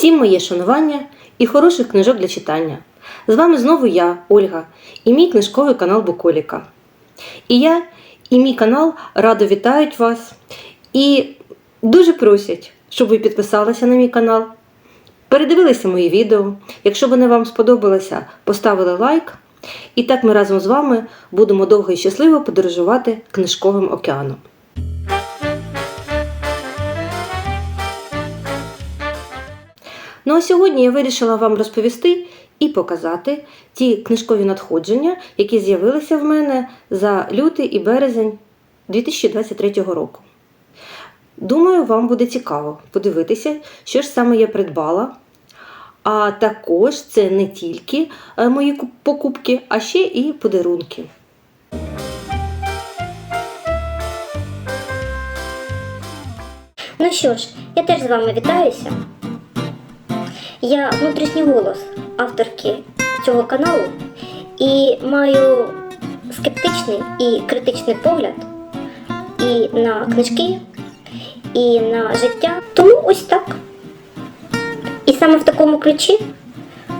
Всім моє шанування і хороших книжок для читання. З вами знову я, Ольга, і мій книжковий канал Буколіка. І я, і мій канал радо вітають вас і дуже просять, щоб ви підписалися на мій канал, передивилися мої відео. Якщо вони вам сподобалися, поставили лайк. І так ми разом з вами будемо довго і щасливо подорожувати книжковим океаном. Ну а сьогодні я вирішила вам розповісти і показати ті книжкові надходження, які з'явилися в мене за лютий і березень 2023 року. Думаю, вам буде цікаво подивитися, що ж саме я придбала. А також це не тільки е, мої покупки, а ще і подарунки. Ну що ж, я теж з вами вітаюся. Я внутрішній голос авторки цього каналу і маю скептичний і критичний погляд і на книжки, і на життя. Тому ось так. І саме в такому ключі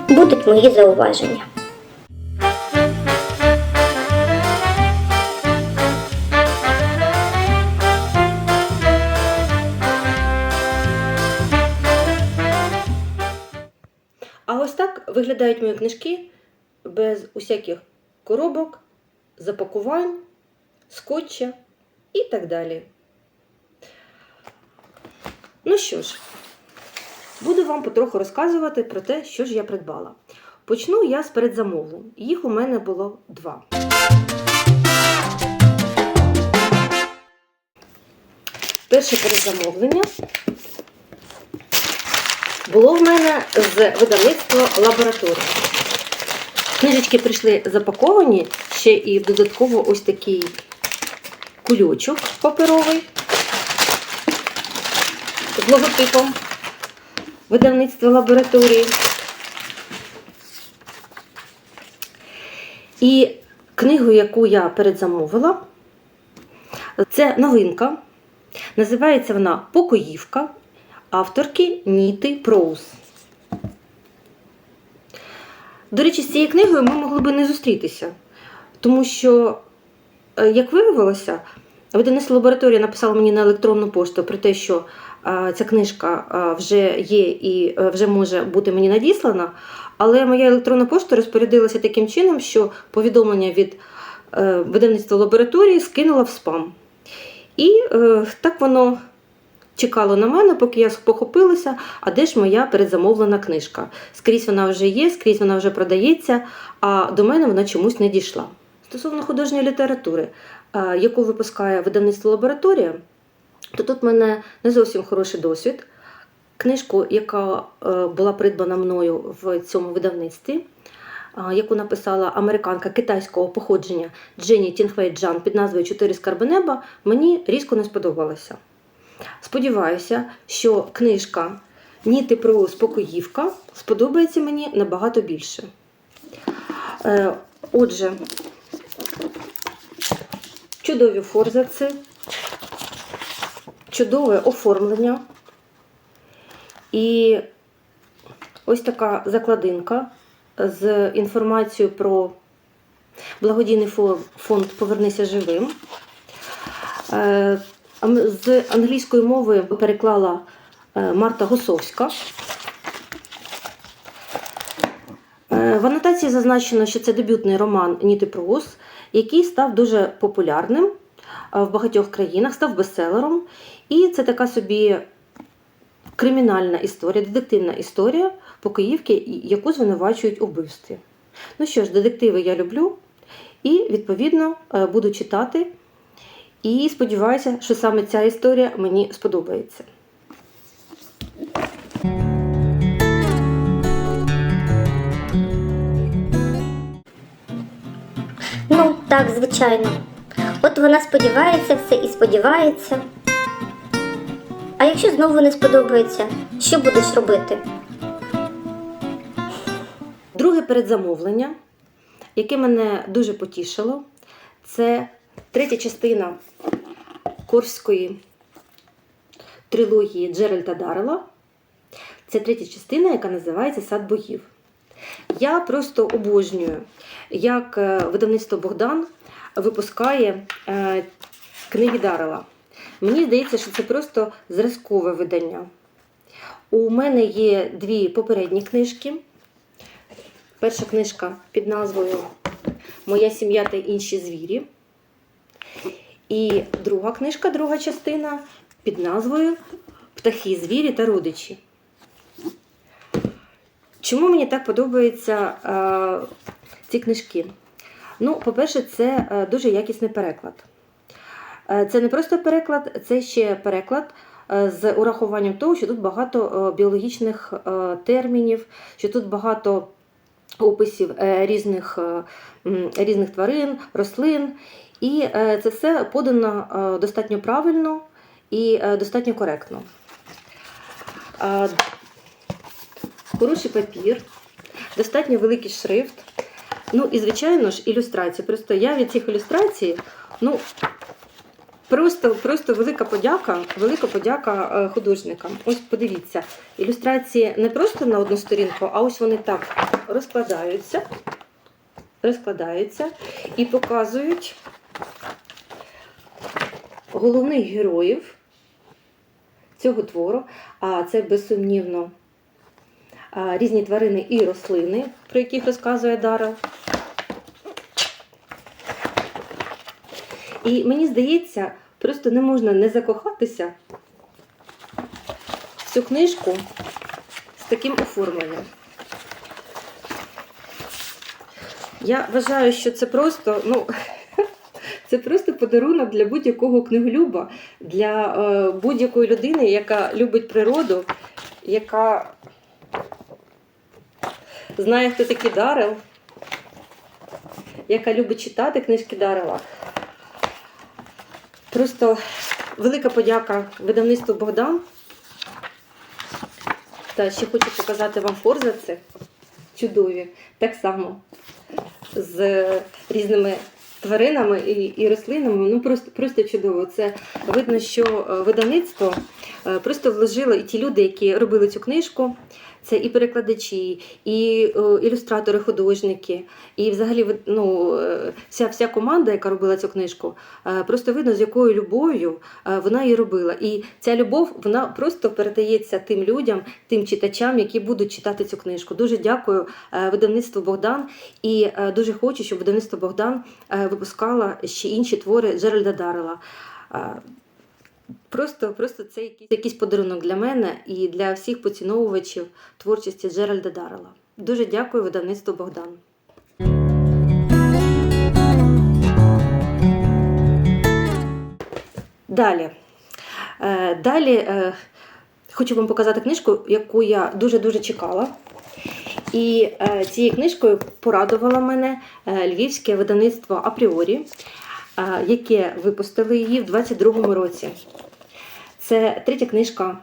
будуть мої зауваження. Виглядають мої книжки без усяких коробок, запакувань, скотча і так далі. Ну що ж, буду вам потроху розказувати про те, що ж я придбала. Почну я з передзамовлень. Їх у мене було два. Перше передзамовлення було в мене з видавництва лабораторія. Книжечки прийшли запаковані, ще і додатково ось такий кульочок паперовий з логотипом видавництва лабораторії. І книгу, яку я передзамовила, це новинка. Називається вона Покоївка авторки Ніти Проус. До речі, з цією книгою ми могли би не зустрітися, тому що, е, як виявилося, видавництво лабораторія написала мені на електронну пошту про те, що е, ця книжка е, вже є і вже може бути мені надіслана. Але моя електронна пошта розпорядилася таким чином, що повідомлення від видавництва лабораторії скинула в спам. І так воно чекало на мене, поки я похопилася, а де ж моя передзамовлена книжка. Скрізь вона вже є, скрізь вона вже продається, а до мене вона чомусь не дійшла. Стосовно художньої літератури, е, яку випускає видавництво лабораторія, то тут в мене не зовсім хороший досвід. Книжку, яка е, була придбана мною в цьому видавництві, яку написала американка китайського походження Дженні Тінхвей Джан під назвою Чотири скарби неба, мені різко не сподобалася. Сподіваюся, що книжка Ніти про спокоївка сподобається мені набагато більше. Е, Отже, чудові форзаци, чудове оформлення і ось така закладинка з інформацією про благодійний фонд Повернися живим. З англійської мови переклала е, Марта Госовська. Е, В анотації зазначено, що це дебютний роман Ніти Проус, який став дуже популярним е, в багатьох країнах, став бестселером. І це така собі кримінальна історія, детективна історія покоївки, яку звинувачують у вбивстві. Ну що ж, детективи я люблю і, відповідно, буду читати. І сподіваюся, що саме ця історія мені сподобається. Ну, так, звичайно. От вона сподівається все і сподівається. А якщо знову не сподобається, що будеш робити? Друге передзамовлення, яке мене дуже потішило, це третя частина Корської трилогії Джеральда Даррела. Це третя частина, яка називається Сад богів. Я просто обожнюю, як е, видавництво Богдан випускає е, книги Дарила. Мені здається, що це просто зразкове видання. У мене є дві попередні книжки. Перша книжка під назвою Моя сім'я та інші звірі. І друга книжка, друга частина під назвою Птахи, звірі та родичі. Чому мені так подобаються е, ці книжки? Ну, по-перше, це е, дуже якісний переклад. Е, Це не просто переклад, це ще переклад е, з урахуванням того, що тут багато біологічних термінів, що тут багато описів різних, різних тварин, рослин. І е, це все подано е, достатньо правильно і е, достатньо коректно. Хороший папір, достатньо великий шрифт. Ну і, звичайно ж, ілюстрації. Просто я від цих ілюстрацій, ну, просто, просто велика подяка, велика подяка художникам. Ось подивіться, ілюстрації не просто на одну сторінку, а ось вони так розкладаються, розкладаються і показують головних героїв цього твору. А це безсумнівно різні тварини і рослини, про яких розказує Дара. І мені здається, просто не можна не закохатися в цю книжку з таким оформленням. Я вважаю, що це просто, ну, це просто подарунок для будь-якого книголюба, для е, будь-якої людини, яка любить природу, яка знає, хто такий Дарел, яка любить читати книжки Дарела. Просто велика подяка видавництву Богдан. Та ще хочу показати вам форзаці чудові, так само з різними тваринами і, і рослинами. Ну просто, просто чудово. Це видно, що е, видавництво е, просто вложило і ті люди, які робили цю книжку. Це і перекладачі, і е, ілюстратори, художники, і взагалі ну, е, вся, вся команда, яка робила цю книжку, е, просто видно, з якою любов'ю вона її робила. І ця любов вона просто передається тим людям, тим читачам, які будуть читати цю книжку. Дуже дякую видавництву Богдан і дуже хочу, щоб видавництво Богдан випускало ще інші твори Джеральда Дарела. Просто, просто це якийсь, якийсь подарунок для мене і для всіх поціновувачів творчості Джеральда Дарела. Дуже дякую видавництву Богдан. Далі. Е, Далі е, хочу вам показати книжку, яку я дуже-дуже чекала. І е, цією книжкою порадувало мене львівське видавництво Апріорі, яке випустило її в 22-му році. Це третя книжка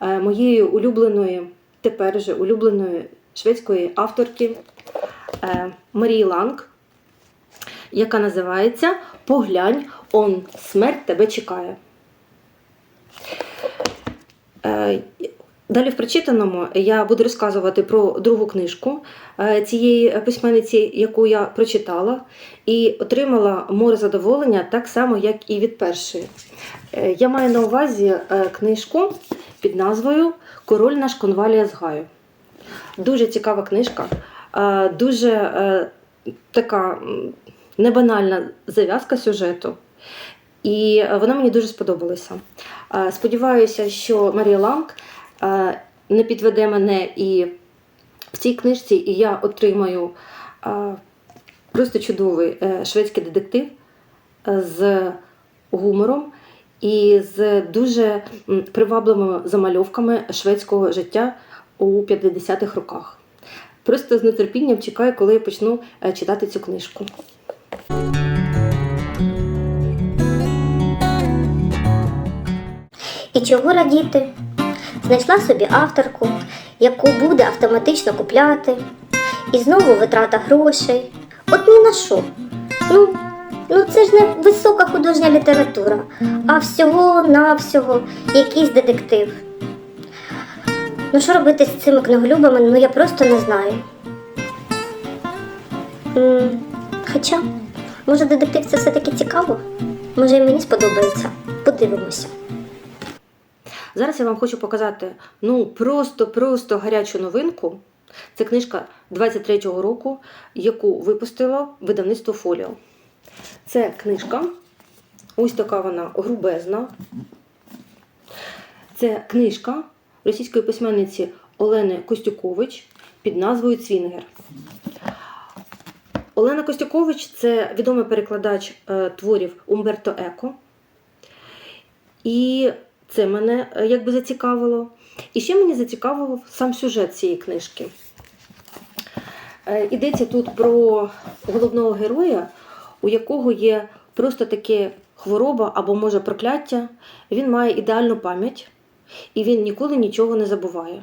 е, моєї улюбленої, тепер вже улюбленої шведської авторки е, Марії Ланг, яка називається Поглянь, он смерть тебе чекає. Далі в прочитаному я буду розказувати про другу книжку е, цієї письменниці, яку я прочитала, і отримала море задоволення так само, як і від першої. Е, Я маю на увазі е, книжку під назвою Король наш конвалія з Гаю. Дуже цікава книжка, дуже така небанальна зав'язка сюжету. І вона мені дуже сподобалася. Сподіваюся, що Марія Ланг не підведе мене і в цій книжці, і я отримаю е, просто чудовий е, шведський детектив е, з гумором і з дуже привабливими замальовками шведського життя у 50-х роках. Просто з нетерпінням чекаю, коли я почну е, читати цю книжку. І чого радіти? Знайшла собі авторку, яку буде автоматично купляти. І знову витрата грошей. От ні на що. Ну, ну це ж не висока художня література, а всього-навсього якийсь детектив. Ну що робити з цими книголюбами, ну я просто не знаю. Хоча, може, детектив це все-таки цікаво? Може, і мені сподобається. Подивимося. Зараз я вам хочу показати ну просто-просто гарячу новинку. Це книжка 23-го року, яку випустило видавництво Фоліо. Це книжка, ось така вона грубезна. Це книжка російської письменниці Олени Костюкович під назвою Цвінгер. Олена Костюкович це відомий перекладач е, творів Умберто Еко. І це мене е, якби зацікавило. І ще мені зацікавив сам сюжет цієї книжки. Е, Йдеться тут про головного героя, у якого є просто таке хвороба або може прокляття. Він має ідеальну пам'ять і він ніколи нічого не забуває.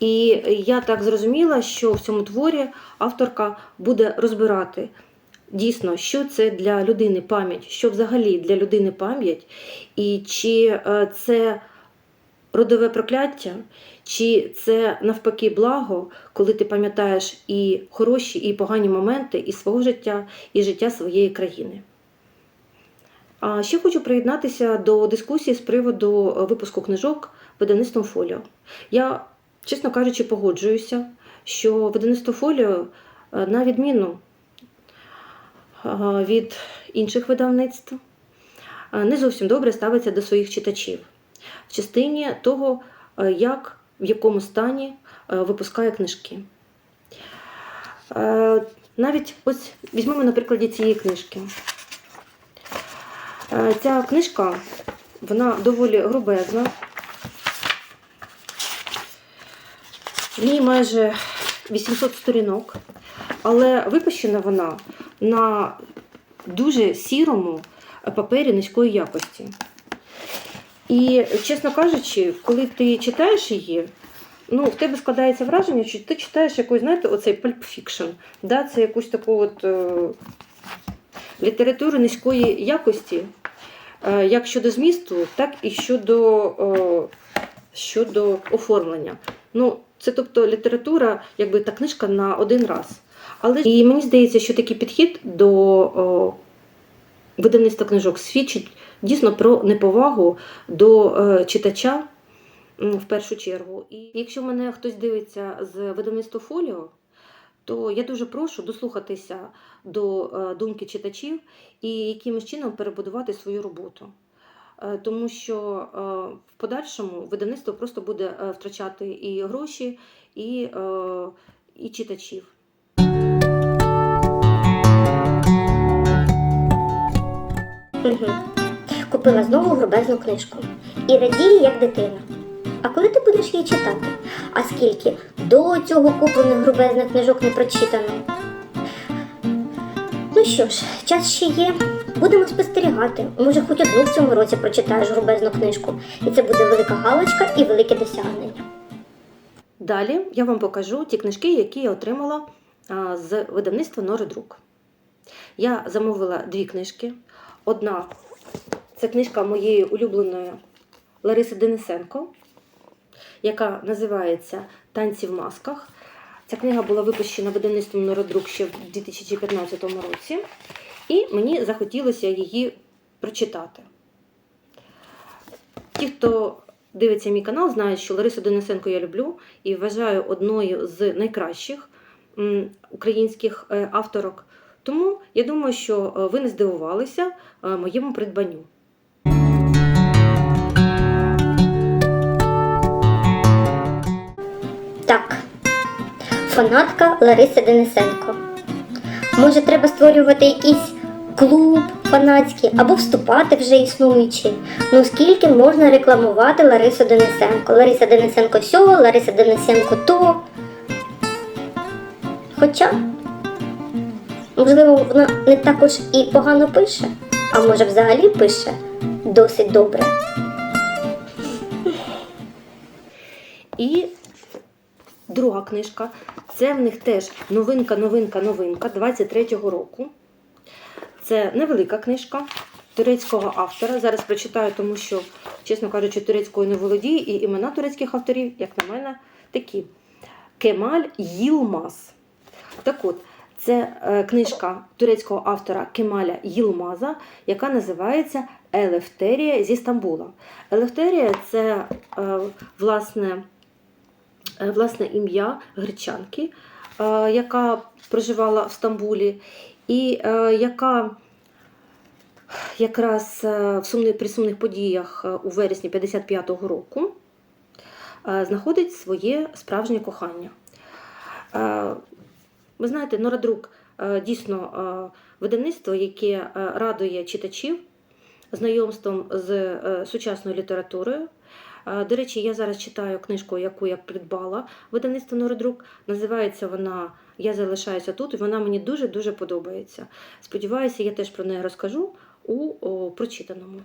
І я так зрозуміла, що в цьому творі авторка буде розбирати дійсно, що це для людини пам'ять, що взагалі для людини пам'ять, і чи е, це родове прокляття, чи це навпаки благо, коли ти пам'ятаєш і хороші, і погані моменти і свого життя, і життя своєї країни. А ще хочу приєднатися до дискусії з приводу е, випуску книжок видавництвом Фоліо. Я, чесно кажучи, погоджуюся, що видавництво Фоліо, е, на відміну від інших видавництв, е, не зовсім добре ставиться до своїх читачів в частині того, е, як в якому стані е, випускає книжки. Е, Навіть ось візьмемо на прикладі цієї книжки. Е, Ця книжка вона доволі грубезна. В ній майже 800 сторінок, але випущена вона на дуже сірому папері низької якості. І, чесно кажучи, коли ти читаєш її, ну, в тебе складається враження, що ти читаєш якусь, знаєте, оцей Fiction, да, це якусь таку от е, літературу низької якості, е, як щодо змісту, так і щодо, е, щодо оформлення. Ну, це тобто література, якби та книжка на один раз. Але і мені здається, що такий підхід до о, видавництва книжок свідчить дійсно про неповагу до е, читача в першу чергу. І якщо мене хтось дивиться з видавництва фоліо, то я дуже прошу дослухатися до е, думки читачів і якимось чином перебудувати свою роботу. Е, Тому що в подальшому видавництво просто буде втрачати і гроші, і, і читачів. Угу. Купила знову грубезну книжку. І радію, як дитина. А коли ти будеш її читати? А скільки до цього куплених грубезних книжок не прочитано? Ну що ж, час ще є. Будемо спостерігати. Може, хоч одну в цьому році прочитаєш грубезну книжку. І це буде велика галочка і велике досягнення. Далі я вам покажу ті книжки, які я отримала з видавництва Норидрук. Я замовила дві книжки. Одна це книжка моєї улюбленої Лариси Денисенко, яка називається Танці в масках. Ця книга була випущена видавництвом Нородрук ще в 2015 році, і мені захотілося її прочитати. Ті, хто дивиться мій канал, знають, що Ларису Денисенко я люблю і вважаю одною з найкращих українських е, авторок. Тому я думаю, що е, ви не здивувалися е, моєму придбанню. Так, фанатка Лариси Денисенко. Може, треба створювати якийсь клуб фанатський або вступати вже існуючий. Ну скільки можна рекламувати Ларису Денисенко? Лариса Денисенко сьо, Лариса Денисенко то. Хоча, можливо, вона не також і погано пише, а може взагалі пише досить добре. І друга книжка це в них теж новинка, новинка, новинка 23-го року. Це невелика книжка. турецького автора. Зараз прочитаю, тому що, чесно кажучи, турецькою не володію, і імена турецьких авторів, як на мене, такі: Кемаль Їлмаз. Так от, це е, книжка турецького автора Кемаля Їлмаза, яка називається Елефтерія зі Стамбула. Елефтерія це е, власне, е, власне ім'я гречанки, яка проживала в Стамбулі, і яка якраз в сумних, при сумних подіях у вересні 55-го року знаходить своє справжнє кохання. Ви знаєте, Нородрук е, дійсно е, видавництво, яке е, радує читачів знайомством з сучасною літературою. До речі, я зараз читаю книжку, яку я придбала видавництво Нородрук. Називається вона Я залишаюся тут, і вона мені дуже-дуже подобається. Сподіваюся, я теж про неї розкажу у прочитаному.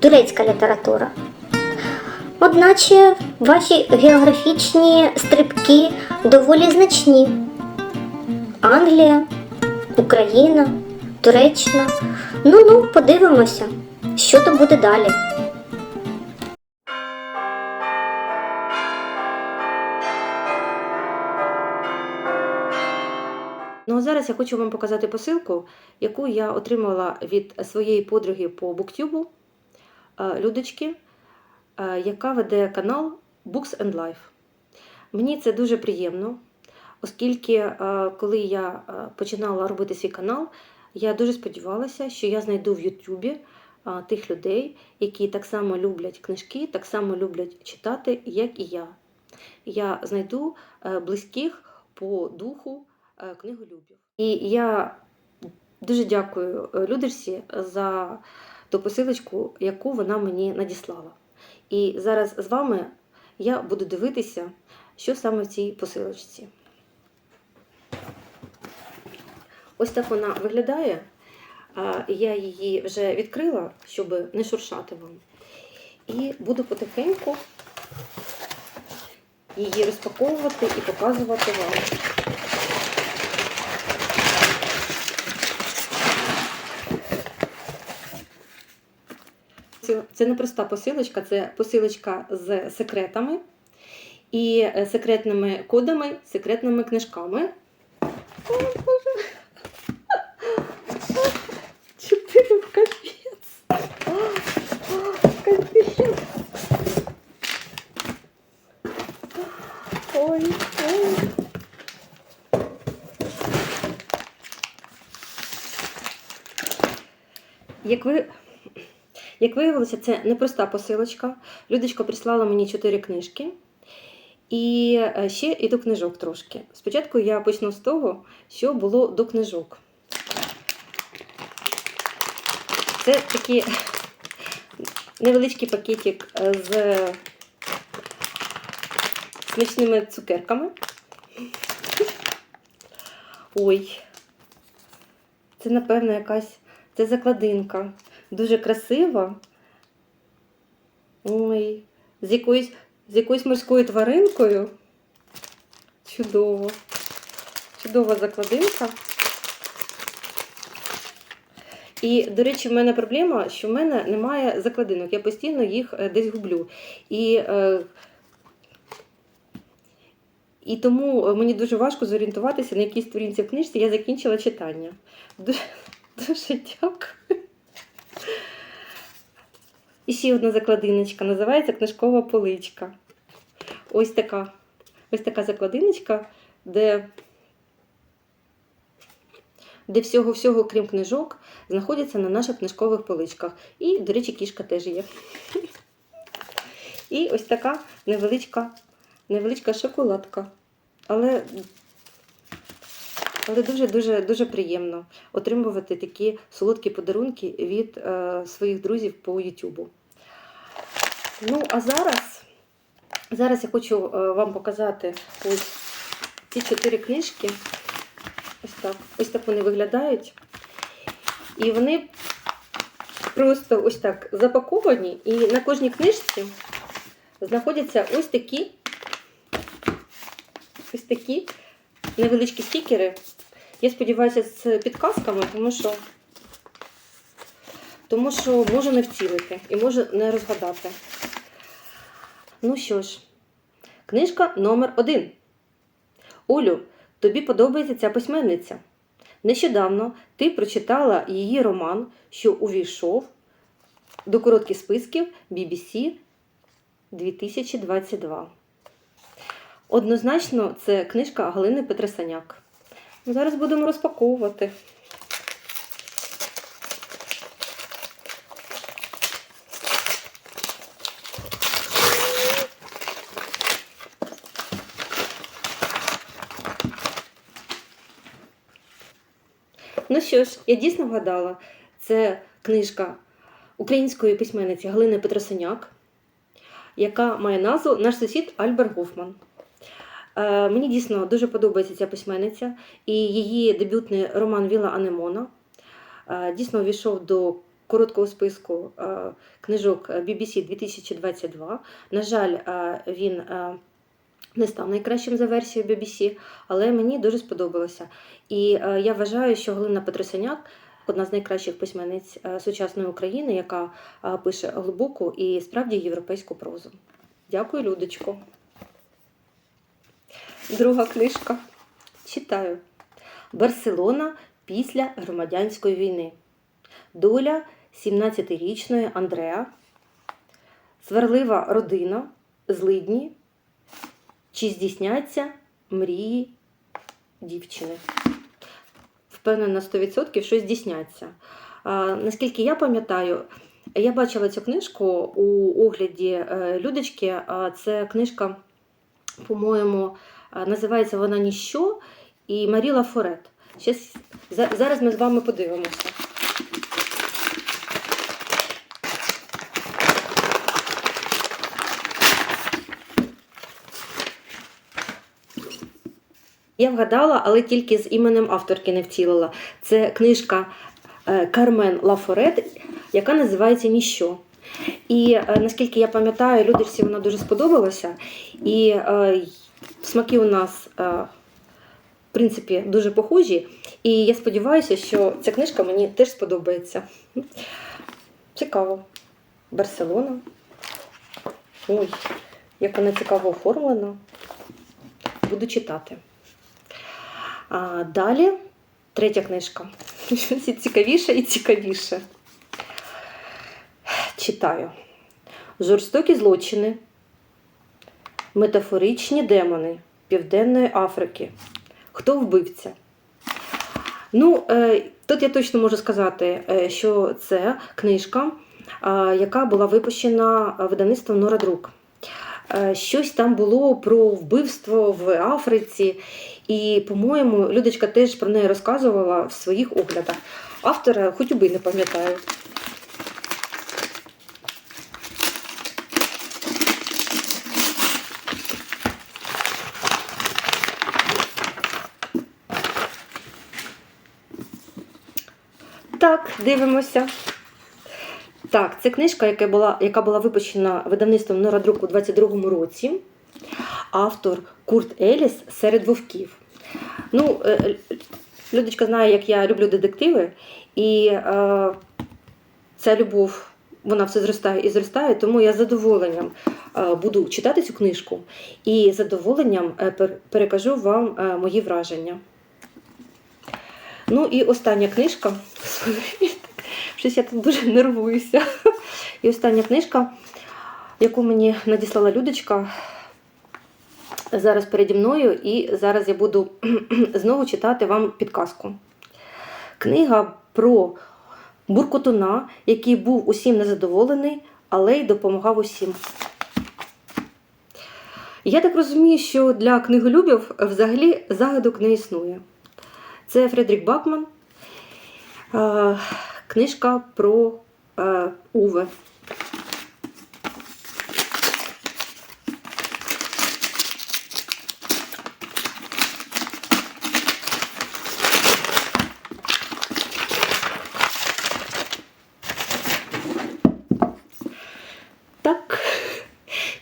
Турецька література. Одначе ваші географічні стрибки доволі значні. Англія, Україна, Туреччина. Ну ну, подивимося, що то буде далі. Ну а зараз я хочу вам показати посилку, яку я отримала від своєї подруги по буктюбу Людочки, е, яка веде канал Books and Life. Мені це дуже приємно, оскільки е, коли я е, починала робити свій канал, я дуже сподівалася, що я знайду в Ютубі е, тих людей, які так само люблять книжки, так само люблять читати, як і я. Я знайду е, близьких по духу е, книголюбів. І я дуже дякую е, Людерсі за ту посилочку, яку вона мені надіслала. І зараз з вами я буду дивитися, що саме в цій посилочці. Ось так вона виглядає. Я її вже відкрила, щоб не шуршати вам. І буду потихеньку її розпаковувати і показувати вам. Це, не проста посилочка, це посилочка з секретами і е, секретними кодами, секретними книжками. О, Боже. Чотири в Капець. Ой, ой. Як ви як виявилося, це непроста посилочка. Людочка прислала мені чотири книжки. І е, ще і до книжок трошки. Спочатку я почну з того, що було до книжок. Це такий невеличкий пакетик е, з смачними цукерками. Ой, це, напевно, якась це закладинка. Дуже красива. Ой, з якоюсь, з якоюсь морською тваринкою. Чудово. Чудова закладинка. І, до речі, в мене проблема, що в мене немає закладинок. Я постійно їх е, десь гублю. І, е, і тому мені дуже важко зорієнтуватися, на якій сторінці в книжці я закінчила читання. Дуже, дуже дякую. І ще одна закладиночка, називається книжкова поличка. Ось така. Ось така закладиночка, де, де всього-всього, крім книжок, знаходяться на наших книжкових поличках. І, до речі, кішка теж є. І ось така невеличка, невеличка шоколадка. Але але дуже-дуже дуже приємно отримувати такі солодкі подарунки від е, своїх друзів по Ютубу. Ну, а зараз, зараз я хочу е, вам показати ось ці чотири книжки. Ось так. Ось так вони виглядають. І вони просто ось так запаковані, і на кожній книжці знаходяться ось такі ось такі невеличкі стікери. Я сподіваюся, з підказками, тому що, тому що можу не вцілити і можу не розгадати. Ну що ж, книжка номер один. Олю, тобі подобається ця письменниця. Нещодавно ти прочитала її роман, що увійшов до коротких списків BBC 2022. Однозначно, це книжка Галини Петресаняк. Зараз будемо розпаковувати. Ну що ж, я дійсно вгадала. Це книжка української письменниці Галини Петросиняк, яка має назву Наш сусід Альберт Гофман. Е, мені дійсно дуже подобається ця письменниця, і її дебютний роман Віла Анемона е, дійсно увійшов до короткого списку е, книжок BBC 2022. На жаль, він не став найкращим за версією BBC, але мені дуже сподобалося. І е, я вважаю, що Галина Петросяняк одна з найкращих письменниць е, сучасної України, яка е, пише глибоку і справді європейську прозу. Дякую, Людочко. Друга книжка. Читаю. Барселона після громадянської війни. Доля 17-річної Андреа. Сварлива родина, злидні. Чи здійсняться мрії дівчини? Впевнена 100%, що здійсняться. А, наскільки я пам'ятаю, я бачила цю книжку у огляді е, Людочки. Це книжка, по-моєму, називається вона Ніщо і Маріла Форет. Зараз ми з вами подивимося. Я вгадала, але тільки з іменем авторки не втілила. Це книжка е, Кармен Лафорет, яка називається Ніщо. І е, наскільки я пам'ятаю, Людочці вона дуже сподобалася. І е, смаки у нас, в принципі, дуже похожі. І я сподіваюся, що ця книжка мені теж сподобається. Цікаво. Барселона. Ой, як вона цікаво оформлена. Буду читати. А далі третя книжка. Все цікавіше і цікавіше. Читаю. Жорстокі злочини, метафоричні демони Південної Африки. Хто вбивця? Ну, е, тут я точно можу сказати, е, що це книжка, яка була випущена видавництвом Нора Друк. Е, Щось там було про вбивство в Африці, і, по-моєму, Людочка теж про неї розказувала в своїх оглядах. Автора хоч би не пам'ятаю. Так, дивимося. Так, це книжка, яка була, яка була випущена видавництвом Нора Друк у 22-му році. Автор Курт Еліс серед вовків. Ну, е, Людочка знає, як я люблю детективи, і е, ця любов вона все зростає і зростає, тому я з задоволенням е, буду читати цю книжку і з задоволенням е, перекажу вам мої враження. Ну і остання книжка. Щось я тут дуже нервуюся. І остання книжка, яку мені надіслала Людочка, зараз переді мною, і зараз я буду знову читати вам підказку. Книга про буркотуна, який був усім незадоволений, але й допомагав усім. Я так розумію, що для книголюбів взагалі загадок не існує. Це Фредерік Бакман, книжка про е, Уве.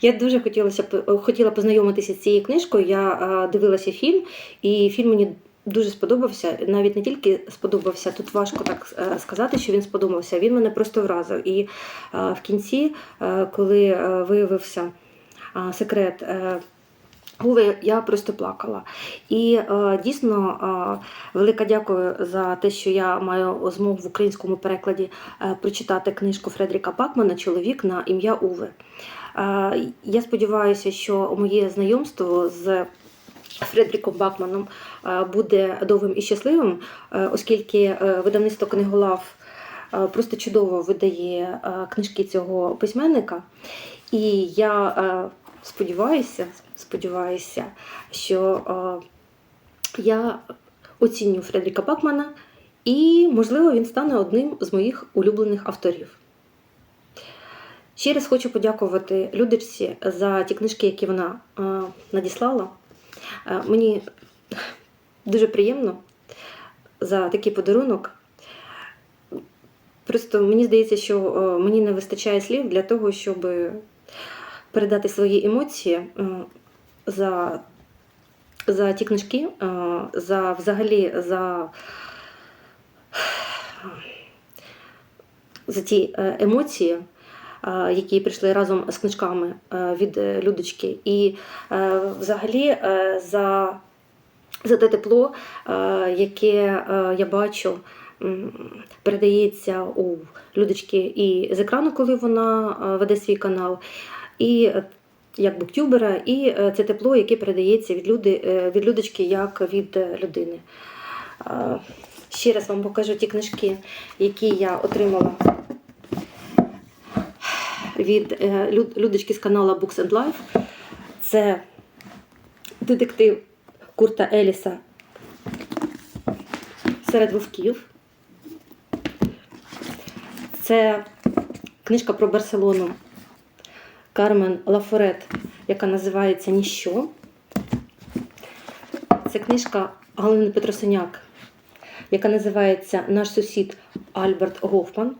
Я дуже хотілося б- хотіла познайомитися з цією книжкою. Я е, дивилася фільм, і фільм мені дуже сподобався. Навіть не тільки сподобався, тут важко так е, сказати, що він сподобався. Він мене просто вразив. І е, в кінці, е, коли виявився секрет. я просто плакала. І дійсно велика дякую за те, що я маю змогу в українському перекладі прочитати книжку Фредріка Бакмана Чоловік на ім'я Уве. Я сподіваюся, що моє знайомство з Фредріком Бакманом е, буде довгим і щасливим, е, оскільки е, видавництво книголав просто чудово видає книжки цього письменника. І я сподіваюся, сподіваюся, що я оціню Фредріка Бакмана, і, можливо, він стане одним з моїх улюблених авторів. Ще раз хочу подякувати Людочці за ті книжки, які вона надіслала. Е, мені дуже приємно за такий подарунок. Просто мені здається, що е, мені не вистачає слів для того, щоб передати свої емоції за, за ті книжки, е, за взагалі за, за ті емоції, які прийшли разом з книжками е, від е, Людочки, і е, взагалі е, за, за те тепло, е, яке е, я бачу. Передається у Людочки і з екрану, коли вона е, веде свій канал, і е, як буктюбера, і е, це тепло, яке передається від, люди, е, від людочки як від е, людини. Е, Ще раз вам покажу ті книжки, які я отримала від е, Люд- Людочки з каналу Books and Life. Це детектив Курта Еліса серед вовків. Це книжка про Барселону Кармен Лафорет, яка називається Ніщо. Це книжка Галини Петросиняк, яка називається Наш сусід Альберт Гофман.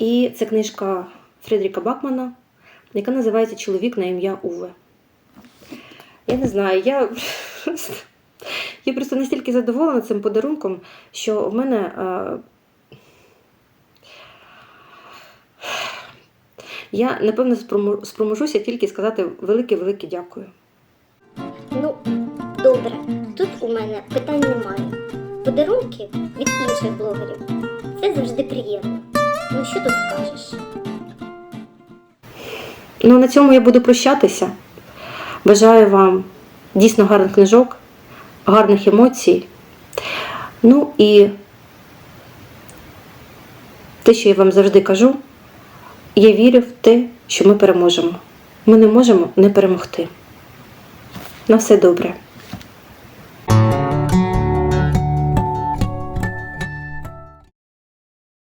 І це книжка Фредріка Бакмана, яка називається Чоловік на ім'я Уве. Я не знаю, я, я просто настільки задоволена цим подарунком, що в мене. е, Я напевно спроможуся тільки сказати велике-велике дякую. Ну, добре, тут у мене питань немає. Подарунки від інших блогерів це завжди приємно. Ну що тут скажеш? Ну, на цьому я буду прощатися. Бажаю вам дійсно гарних книжок, гарних емоцій. Ну і те, що я вам завжди кажу, я вірю в те, що ми переможемо. Ми не можемо не перемогти. На все добре.